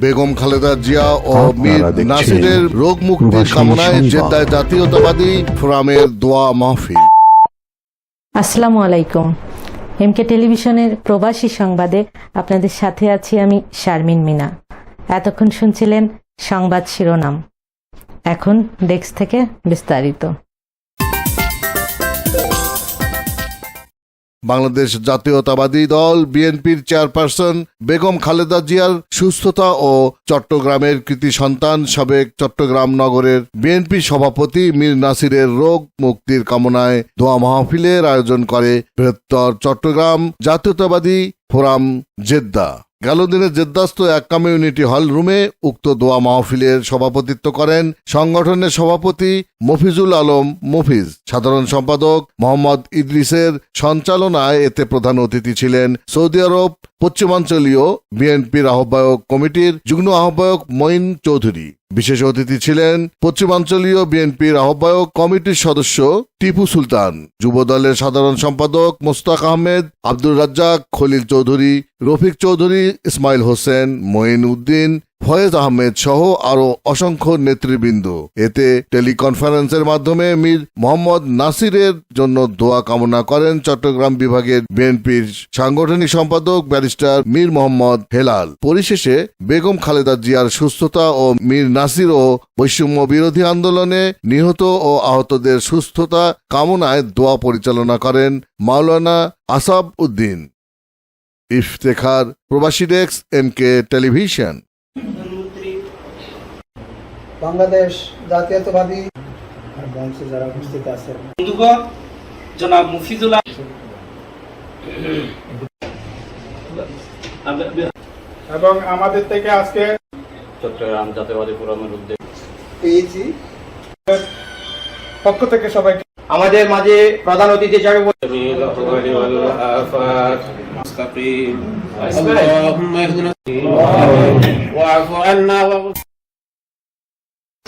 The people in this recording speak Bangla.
বেগম খালেদা জিয়া ও মীর নাসিরের রোগ মুক্তির কামনায় জেদ্দায় জাতীয়তাবাদী ফোরামের দোয়া মাহফিল। আসসালামু আলাইকুম। এমকে টেলিভিশনের প্রবাসী সংবাদে আপনাদের সাথে আছি আমি শারমিন মিনা। এতক্ষণ শুনছিলেন সংবাদ শিরোনাম। এখন ডেস্ক থেকে বিস্তারিত। বাংলাদেশ জাতীয়তাবাদী দল, বিএনপির চেয়ারপারসন বেগম খালেদা জিয়ার সুস্থতা ও চট্টগ্রামের কৃতি সন্তান সাবেক চট্টগ্রাম নগরের বিএনপি সভাপতি মীর নাসিরের রোগ মুক্তির কামনায় দোয়া মাহফিলের আয়োজন করে বৃহত্তর চট্টগ্রাম জাতীয়তাবাদী ফোরাম জেদ্দা। গেল দিনে জেদ্দাস্ত এক কমিউনিটি হল রুমে উক্ত দোয়া মাহফিলের সভাপতিত্ব করেন সংগঠনের সভাপতি মফিজুল আলম মফিজ। সাধারণ সম্পাদক মোহাম্মদ ইদ্রিসের সঞ্চালনায় এতে প্রধান অতিথি ছিলেন সৌদি আরব পশ্চিমাঞ্চলীয় বিএনপির আহ্বায়ক কমিটির যুগ্ম আহ্বায়ক মঈন চৌধুরী। বিশেষ অতিথি ছিলেন পশ্চিমাঞ্চলীয় বিএনপির আহ্বায়ক কমিটির সদস্য টিপু সুলতান যুব দলের সাধারণ সম্পাদক মোস্তাক আহমেদ, আব্দুর রাজ্জাক, খলিল চৌধুরী, রফিক চৌধুরী, ইসমাইল হোসেন, মঈন উদ্দিন ফয়েজ আহমেদ সহ আরও অসংখ্য নেতৃবৃন্দ। এতে টেলিকনফারেন্সের মাধ্যমে মীর মোহাম্মদ নাসিরের জন্য দোয়া কামনা করেন চট্টগ্রাম বিভাগের বিএনপির সাংগঠনিক সম্পাদক ব্যারিস্টার মীর মোহাম্মদ হেলাল। পরিশেষে বেগম খালেদা জিয়ার সুস্থতা ও মীর নাসির ও বৈষম্য বিরোধী আন্দোলনে নিহত ও আহতদের সুস্থতা কামনায় দোয়া পরিচালনা করেন মাওলানা আসাব উদ্দিন। ইফতেখার প্রবাসী desk M K television. Bangladesh জাতীয়তাবাদী আর মঞ্চে যারা উপস্থিত আছেন বন্ধুগণ জনাব মুফিজুল এবং আমাদের থেকে আজকে চট্টগ্রাম জাতীয়বাদী ফোরামের উদ্যোগে পেয়েছি পক্ষ থেকে সবাইকে আমাদের মাঝে প্রধান অতিথি হিসাবে اللهم اهدنا واعف عنا واغفر